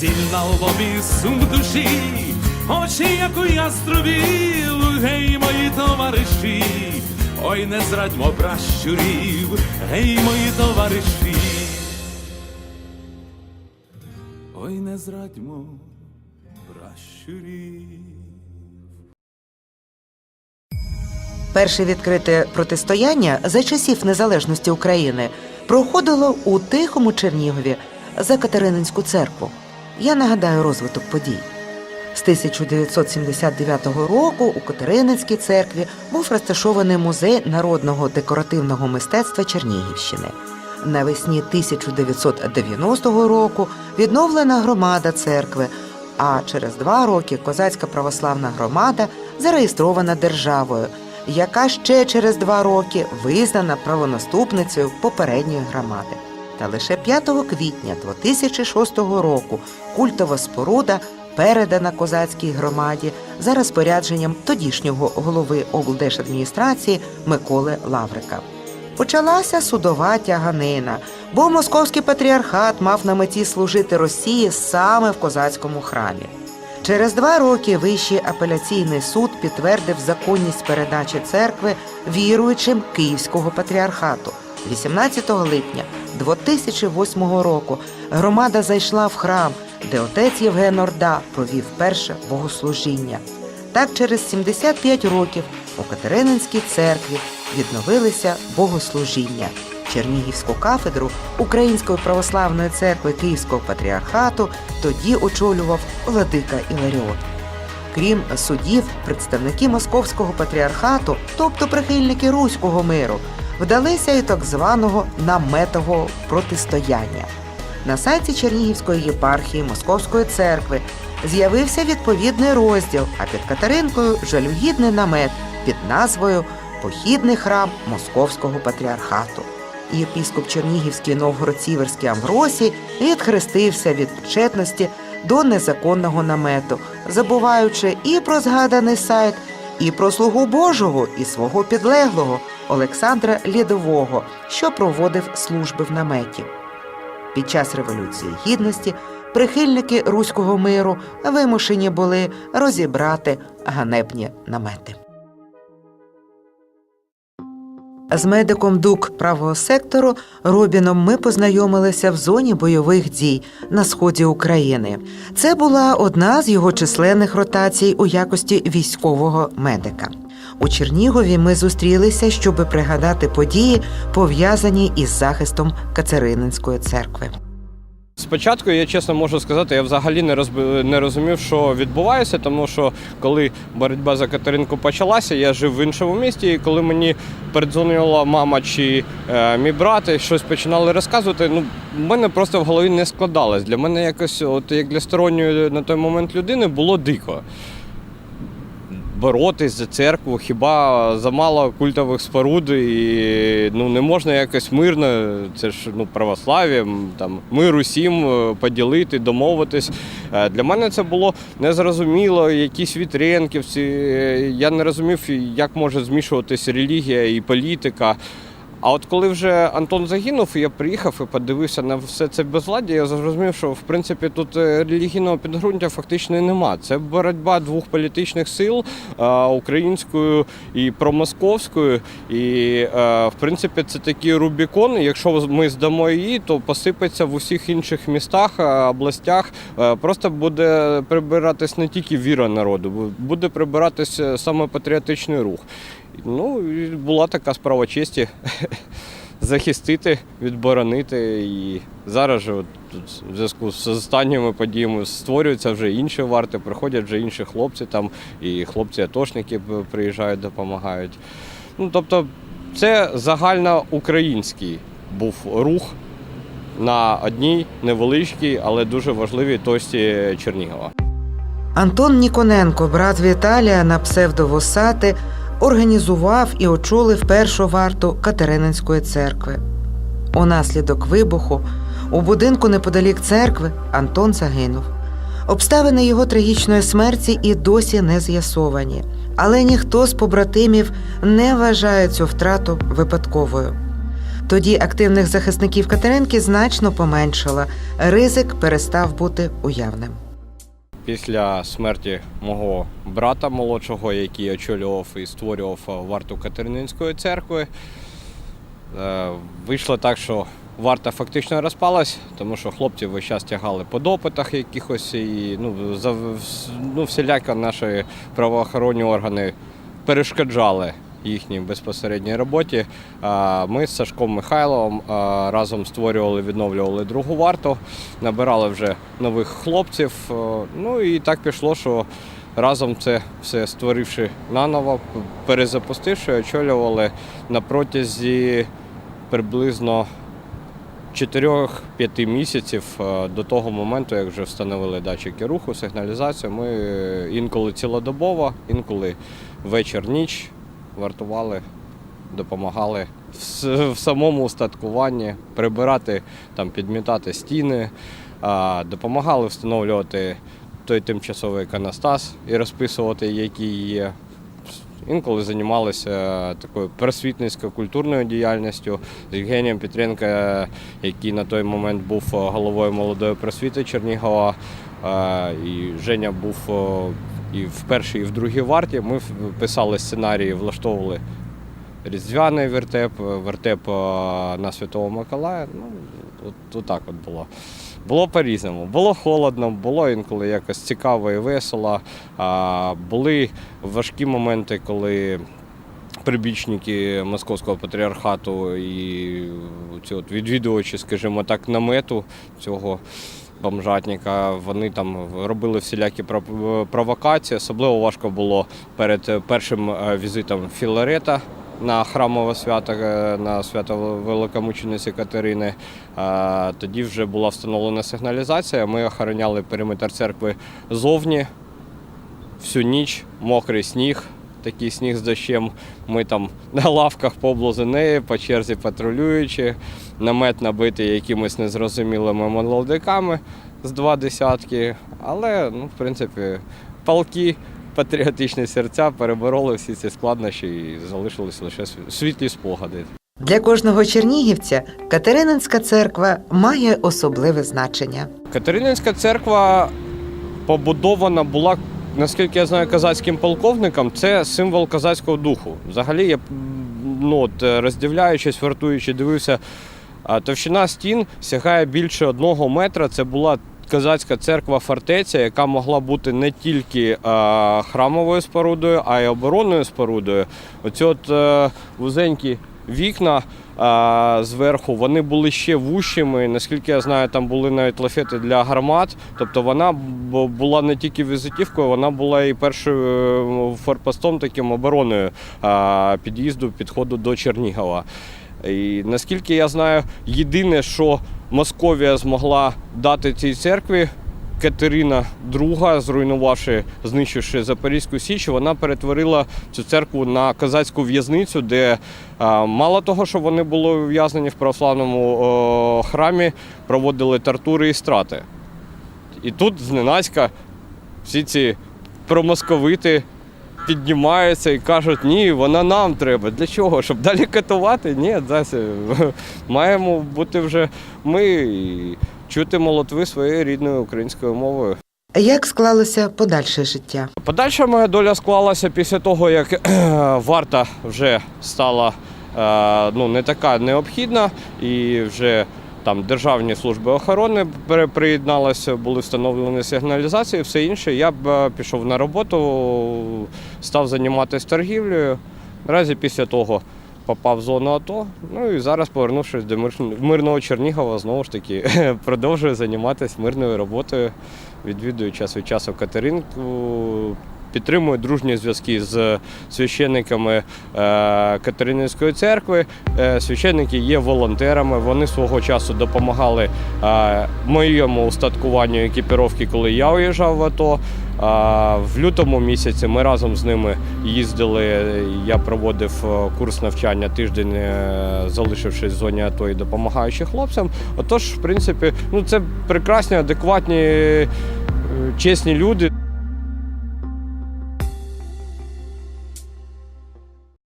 Сіль на лобі, сум душі, очі, як у яструбів, гей, мої товариші, ой, не зрадьмо пращурів, гей, мої товариші. Ой, не зрадьмо пращурів. Перше відкрите протистояння за часів незалежності України проходило у Тихому Чернігові за Катерининську церкву. Я нагадаю розвиток подій. З 1979 року у Катерининській церкві був розташований музей народного декоративного мистецтва Чернігівщини. Навесні 1990 року відновлена громада церкви, а через два роки козацька православна громада зареєстрована державою, яка ще через два роки визнана правонаступницею попередньої громади. Та лише 5 квітня 2006 року культова споруда передана козацькій громаді за розпорядженням тодішнього голови облдержадміністрації Миколи Лаврика. Почалася судова тяганина, бо московський патріархат мав на меті служити Росії саме в козацькому храмі. Через два роки Вищий апеляційний суд підтвердив законність передачі церкви віруючим Київського патріархату. 18 липня 2008 року громада зайшла в храм, де отець Євген Орда провів перше богослужіння. Так, через 75 років у Катерининській церкві відновилися богослужіння. Чернігівську кафедру Української православної церкви Київського патріархату тоді очолював владика Іларіот. Крім судів, представники Московського патріархату, тобто прихильники руського миру, вдалися і так званого наметового протистояння. На сайті Чернігівської єпархії Московської церкви з'явився відповідний розділ, а під Катеринкою жалюгідний намет під назвою Похідний храм Московського патріархату. І єпіскоп Чернігівський Новгород-Сіверський Амвросій відхрестився від причетності до незаконного намету, забуваючи і про згаданий сайт, і про слугу Божого, і свого підлеглого Олександра Лідового, що проводив служби в наметі. Під час Революції Гідності прихильники руського миру вимушені були розібрати ганебні намети. З медиком ДУК правого сектору Робіном ми познайомилися в зоні бойових дій на сході України. Це була одна з його численних ротацій у якості військового медика. У Чернігові ми зустрілися, щоб пригадати події, пов'язані із захистом Катерининської церкви. Спочатку я чесно можу сказати, я взагалі не розби... не розумів, що відбувається, тому що коли боротьба за Катеринку почалася, я жив в іншому місті, і коли мені передзвонила мама чи е, мій брат і щось починали розказувати, ну в мене просто в голові не складалось. Для мене якось, от як для сторонньої на той момент людини, було дико. Боротись за церкву, хіба замало культових споруд, і ну не можна якось мирно, це ж ну православ'я, там мир усім е, поділити, домовитись. Е, Для мене це було незрозуміло, якісь вітренківці. е, Я не розумів, як може змішуватись релігія і політика. А от коли вже Антон загинув, я приїхав і подивився на все це безладдя, я зрозумів, що в принципі тут е, релігійного підґрунтя фактично нема. Це боротьба двох політичних сил е, українською і промосковською. І е, в принципі це такий Рубікон. Якщо ми здамо її, то посипеться в усіх інших містах, областях. Просто буде прибиратись не тільки віра народу, бу- буде прибиратись саме патріотичний рух. Ну, була така справа честі захистити, відборонити. І зараз же от, в зв'язку з останніми подіями створюються вже інші варти, приходять вже інші хлопці там, і хлопці-атошники приїжджають, допомагають. Ну, тобто, це загальноукраїнський був рух на одній невеличкій, але дуже важливій точці Чернігова. Антон Ніконенко, брат Віталія на псевдовосати, організував і очолив першу варту Катерининської церкви. Унаслідок вибуху у будинку неподалік церкви Антон загинув. Обставини його трагічної смерті і досі не з'ясовані, але ніхто з побратимів не вважає цю втрату випадковою. Тоді активних захисників Катеринки значно поменшало. Ризик перестав бути уявним. Після смерті мого брата молодшого, який очолював і створював е, варту Катерининської церкви, е, вийшло так, що варта фактично розпалась, тому що хлопці весь час тягали по допитах якихось і ну, за, ну, всіляко наші правоохоронні органи перешкоджали їхній безпосередній роботі. Ми з Сашком Михайловим разом створювали, відновлювали другу варту, набирали вже нових хлопців. Ну і так пішло, що разом це все створивши наново, перезапустивши, очолювали на протязі приблизно 4-5 місяців до того моменту, як вже встановили датчики руху, сигналізацію, ми е, інколи цілодобово, інколи вечір-ніч вартували, допомагали в, самому устаткуванні прибирати, там, підмітати стіни, допомагали встановлювати той тимчасовий іконостас і розписувати, які є. Інколи займалися такою просвітницькою культурною діяльністю з Євгенієм Петренко, який на той момент був е, головою молодої просвіти Чернігова. Е, І Женя був е, і в першій, і в другій варті. Ми писали сценарії, влаштовували різдвяний вертеп, е, вертеп е, на Святого Миколая. Ну, от, от так от було. Було по-різному. Було холодно, було інколи якось цікаво і весело. А, були важкі моменти, коли прибічники московського патріархату і ці от відвідувачі, скажімо так, намету цього бомжатника, вони там робили всілякі провокації. Особливо важко було перед першим е, візитом Філарета на храмове свято, е, на свято Великомучениці Катерини. Тоді вже була встановлена сигналізація. Ми охороняли периметр церкви зовні всю ніч, мокрий сніг, такий сніг з дощем. Ми там на лавках поблизу неї, по черзі патрулюючи, намет набитий якимись незрозумілими молодиками з два десятки. Але, ну, в принципі, палки, патріотичні серця перебороли всі ці складнощі і залишились лише світлі спогади. Для кожного чернігівця Катерининська церква має особливе значення. Катерининська церква побудована була, наскільки я знаю, казацьким полковником. Це символ казацького духу. Взагалі, я ну, от, е, роздивляючись, вартуючи, дивився, товщина стін сягає більше одного метра. Це була казацька церква фортеця, яка могла бути не тільки е, храмовою спорудою, а й оборонною спорудою. Оці от е, вузенькі вікна а, зверху, вони були ще вущими. Наскільки я знаю, там були навіть лафети для гармат. Тобто вона була не тільки візитівкою, вона була і першою форпостом таким обороною а, під'їзду, підходу до Чернігова. І наскільки я знаю, єдине, що Московія змогла дати цій церкві. Катерина II, зруйнувавши, знищивши Запорізьку Січ, вона перетворила цю церкву на козацьку в'язницю, де мало того, що вони були ув'язнені в православному храмі, проводили тортури і страти. І тут зненацька всі ці промосковити піднімаються і кажуть, ні, вона нам треба. Для чого? Щоб далі катувати? Ні, Зася, маємо бути вже ми чути молотви своєю рідною українською мовою. Як склалося подальше життя? Подальша моя доля склалася після того, як варта вже стала е, ну, не така необхідна, і вже там державні служби охорони приєдналися, були встановлені сигналізації, все інше. Я б е, пішов на роботу, став займатися торгівлею. Наразі після того попав в зону АТО. Ну і зараз, повернувшись до мир- мирного Чернігова, знову ж таки продовжую займатися мирною роботою, відвідую час від часу Катеринку, підтримую дружні зв'язки з священниками е, Катерининської церкви. Е, Священники є волонтерами. Вони свого часу допомагали е, моєму устаткуванню екіпіровки, коли я уїжджав в АТО. В лютому місяці ми разом з ними їздили. Я проводив курс навчання тиждень, залишившись в зоні АТО і допомагаючи хлопцям. Отож, в принципі, ну це прекрасні, адекватні, чесні люди.